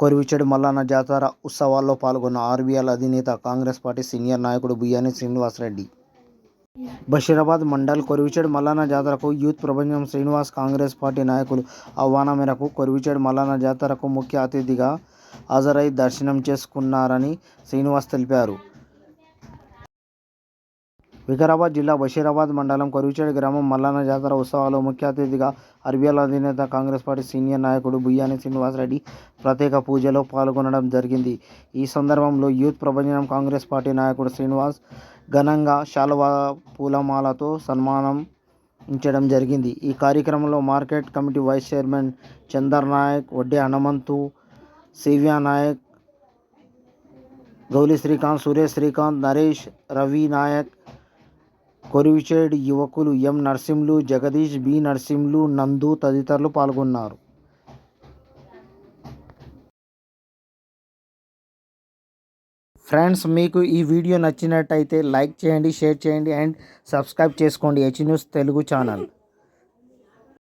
కొరివిచెడు మల్లన్న జాతర ఉత్సవాల్లో పాల్గొన్న ఆర్బీఎల్ అధినేత కాంగ్రెస్ పార్టీ సీనియర్ నాయకుడు బియ్యాని శ్రీనివాసరెడ్డి. బషీరాబాద్ మండల్ కొరివిచేడు మల్లన్న జాతరకు యూత్ ప్రపంచం శ్రీనివాస్ కాంగ్రెస్ పార్టీ నాయకులు ఆహ్వానం మేరకు కొరివిచేడు మల్లన్న జాతరకు ముఖ్య అతిథిగా హాజరై దర్శనం చేసుకున్నారని శ్రీనివాస్ తెలిపారు. వికారాబాద్ జిల్లా బషీరాబాద్ మండలం కొరివిచేడు గ్రామం మల్లన్న జాతర ఉత్సవాల్లో ముఖ్య అతిథిగా ఆర్బీఎల్ అధినేత కాంగ్రెస్ పార్టీ సీనియర్ నాయకుడు బుయ్యాని శ్రీనివాసరెడ్డి ప్రత్యేక పూజలో పాల్గొనడం జరిగింది. ఈ సందర్భంలో యూత్ ప్రపంచం కాంగ్రెస్ పార్టీ నాయకుడు శ్రీనివాస్ ఘనంగా శాలువా పూలమాలతో సన్మానం ఉంచడం జరిగింది. ఈ కార్యక్రమంలో market committee vice chairman Chander Nayak Vadde Hanumanthu Sivya Nayak Gouli Srikanth Suresh Srikanth Naresh Ravi Nayak Koriviched యువకులు ఎం. నర్సింలు జగదీష్ బి. నర్సింలు నందు తదితరులు పాల్గొన్నారు. ఫ్రెండ్స్ మీకు ఈ వీడియో నచ్చినట్టయితే లైక్ చేయండి షేర్ చేయండి అండ్ సబ్స్క్రైబ్ చేసుకోండి. H news Telugu channel.